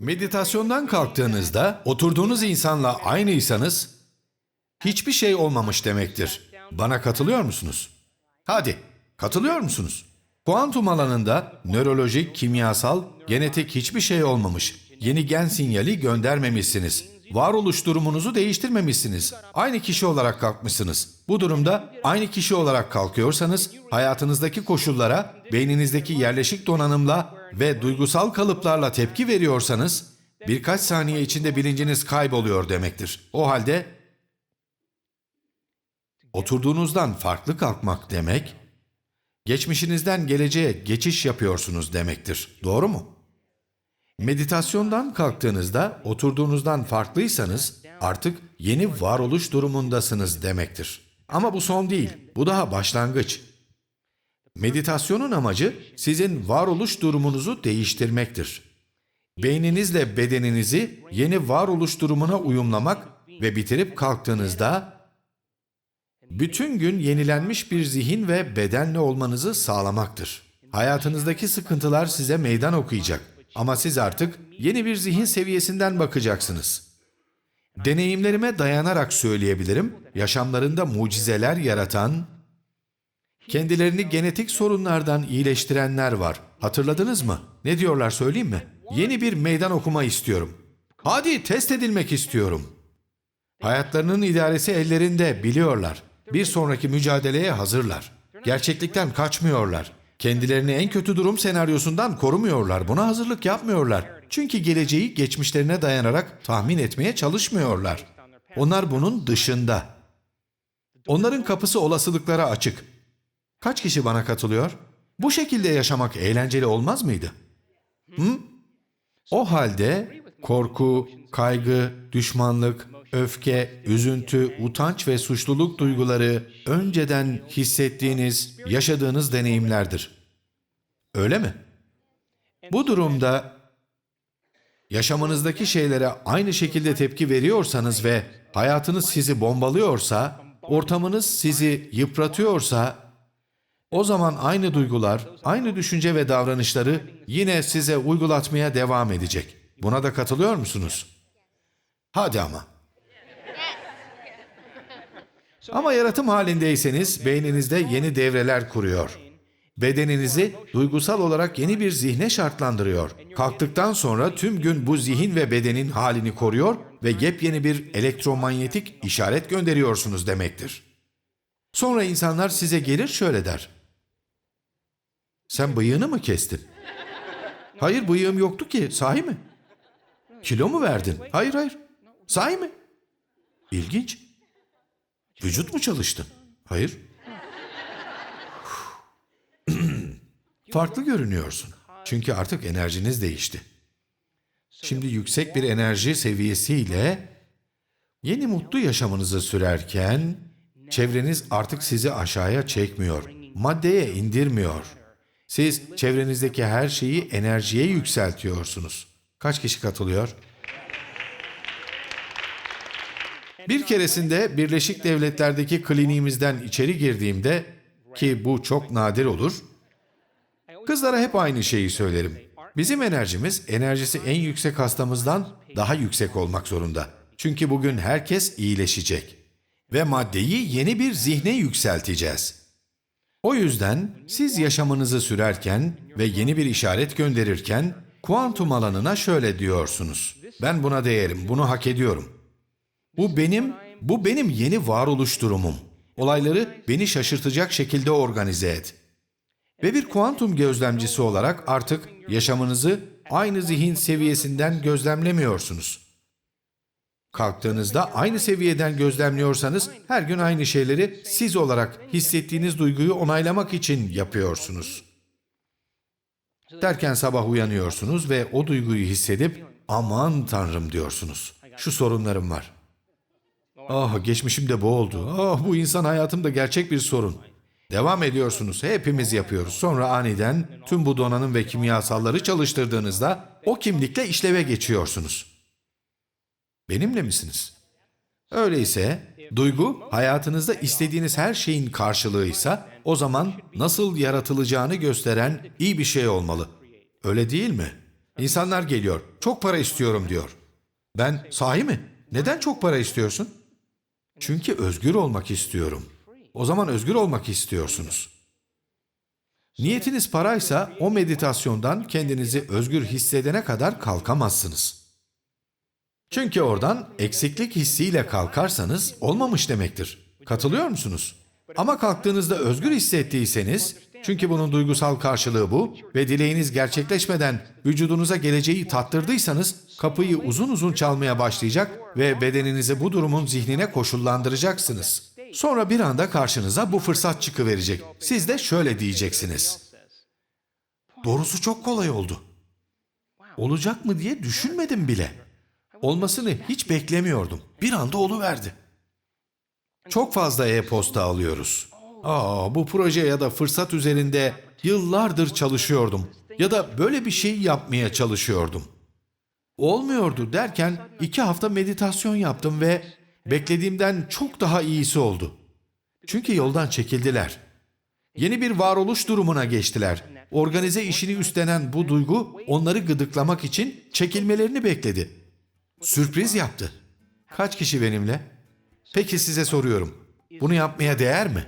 Meditasyondan kalktığınızda oturduğunuz insanla aynıysanız hiçbir şey olmamış demektir. Bana katılıyor musunuz? Hadi, katılıyor musunuz? Kuantum alanında nörolojik, kimyasal, genetik hiçbir şey olmamış. Yeni gen sinyali göndermemişsiniz. Varoluş durumunuzu değiştirmemişsiniz. Aynı kişi olarak kalkmışsınız. Bu durumda aynı kişi olarak kalkıyorsanız hayatınızdaki koşullara, beyninizdeki yerleşik donanımla ve duygusal kalıplarla tepki veriyorsanız birkaç saniye içinde bilinciniz kayboluyor demektir. O halde oturduğunuzdan farklı kalkmak demek, geçmişinizden geleceğe geçiş yapıyorsunuz demektir. Doğru mu? Meditasyondan kalktığınızda oturduğunuzdan farklıysanız artık yeni varoluş durumundasınız demektir. Ama bu son değil, bu daha başlangıç. Meditasyonun amacı sizin varoluş durumunuzu değiştirmektir. Beyninizle bedeninizi yeni varoluş durumuna uyumlamak ve bitirip kalktığınızda bütün gün yenilenmiş bir zihin ve bedenle olmanızı sağlamaktır. Hayatınızdaki sıkıntılar size meydan okuyacak ama siz artık yeni bir zihin seviyesinden bakacaksınız. Deneyimlerime dayanarak söyleyebilirim, yaşamlarında mucizeler yaratan, kendilerini genetik sorunlardan iyileştirenler var. Hatırladınız mı? Ne diyorlar söyleyeyim mi? Yeni bir meydan okuma istiyorum. Hadi test edilmek istiyorum. Hayatlarının idaresi ellerinde biliyorlar. Bir sonraki mücadeleye hazırlar. Gerçeklikten kaçmıyorlar. Kendilerini en kötü durum senaryosundan korumuyorlar. Buna hazırlık yapmıyorlar. Çünkü geleceği geçmişlerine dayanarak tahmin etmeye çalışmıyorlar. Onlar bunun dışında. Onların kapısı olasılıklara açık. Kaç kişi bana katılıyor? Bu şekilde yaşamak eğlenceli olmaz mıydı? Hı? O halde korku, kaygı, düşmanlık, öfke, üzüntü, utanç ve suçluluk duyguları önceden hissettiğiniz, yaşadığınız deneyimlerdir. Öyle mi? Bu durumda yaşamınızdaki şeylere aynı şekilde tepki veriyorsanız ve hayatınız sizi bombalıyorsa, ortamınız sizi yıpratıyorsa, o zaman aynı duygular, aynı düşünce ve davranışları yine size uygulatmaya devam edecek. Buna da katılıyor musunuz? Hadi ama. Ama yaratım halindeyseniz beyninizde yeni devreler kuruyor. Bedeninizi duygusal olarak yeni bir zihne şartlandırıyor. Kalktıktan sonra tüm gün bu zihin ve bedenin halini koruyor ve yepyeni bir elektromanyetik işaret gönderiyorsunuz demektir. Sonra insanlar size gelir şöyle der. Sen bıyığını mı kestin? Hayır bıyığım yoktu ki. Sahi mi? Kilo mu verdin? Hayır hayır. Sahi mi? İlginç. Vücut mu çalıştın? Hayır. Farklı görünüyorsun. Çünkü artık enerjiniz değişti. Şimdi yüksek bir enerji seviyesiyle yeni mutlu yaşamınızı sürerken çevreniz artık sizi aşağıya çekmiyor, maddeye indirmiyor. Siz çevrenizdeki her şeyi enerjiye yükseltiyorsunuz. Kaç kişi katılıyor? Bir keresinde Birleşik Devletler'deki kliniğimizden içeri girdiğimde ki bu çok nadir olur, kızlara hep aynı şeyi söylerim. Bizim enerjimiz enerjisi en yüksek hastamızdan daha yüksek olmak zorunda. Çünkü bugün herkes iyileşecek ve maddeyi yeni bir zihne yükselteceğiz. O yüzden siz yaşamınızı sürerken ve yeni bir işaret gönderirken kuantum alanına şöyle diyorsunuz. Ben buna değerim, bunu hak ediyorum. Bu benim, bu benim yeni varoluş durumum. Olayları beni şaşırtacak şekilde organize et. Ve bir kuantum gözlemcisi olarak artık yaşamınızı aynı zihin seviyesinden gözlemlemiyorsunuz. Kalktığınızda aynı seviyeden gözlemliyorsanız her gün aynı şeyleri siz olarak hissettiğiniz duyguyu onaylamak için yapıyorsunuz. Derken sabah uyanıyorsunuz ve o duyguyu hissedip aman tanrım diyorsunuz. Şu sorunlarım var. Ah geçmişim de bu oldu. Ah bu insan hayatımda gerçek bir sorun. Devam ediyorsunuz. Hepimiz yapıyoruz. Sonra aniden tüm bu donanım ve kimyasalları çalıştırdığınızda o kimlikle işleve geçiyorsunuz. Benimle misiniz? Öyleyse duygu hayatınızda istediğiniz her şeyin karşılığıysa o zaman nasıl yaratılacağını gösteren iyi bir şey olmalı. Öyle değil mi? İnsanlar geliyor. Çok para istiyorum diyor. Ben sahi mi? Neden çok para istiyorsun? Çünkü özgür olmak istiyorum. O zaman özgür olmak istiyorsunuz. Niyetiniz paraysa o meditasyondan kendinizi özgür hissedene kadar kalkamazsınız. Çünkü oradan eksiklik hissiyle kalkarsanız olmamış demektir. Katılıyor musunuz? Ama kalktığınızda özgür hissettiyseniz, çünkü bunun duygusal karşılığı bu ve dileğiniz gerçekleşmeden vücudunuza geleceği tattırdıysanız kapıyı uzun uzun çalmaya başlayacak ve bedeninizi bu durumun zihnine koşullandıracaksınız. Sonra bir anda karşınıza bu fırsat çıkıverecek. Siz de şöyle diyeceksiniz. Doğrusu çok kolay oldu. Olacak mı diye düşünmedim bile. Olmasını hiç beklemiyordum. Bir anda oluverdi. Çok fazla e-posta alıyoruz. Aa, bu proje ya da fırsat üzerinde yıllardır çalışıyordum. Ya da böyle bir şey yapmaya çalışıyordum. Olmuyordu derken iki hafta meditasyon yaptım ve beklediğimden çok daha iyisi oldu. Çünkü yoldan çekildiler. Yeni bir varoluş durumuna geçtiler. Organize işini üstlenen bu duygu onları gıdıklamak için çekilmelerini bekledi. Sürpriz yaptı. Kaç kişi benimle? Peki size soruyorum. Bunu yapmaya değer mi?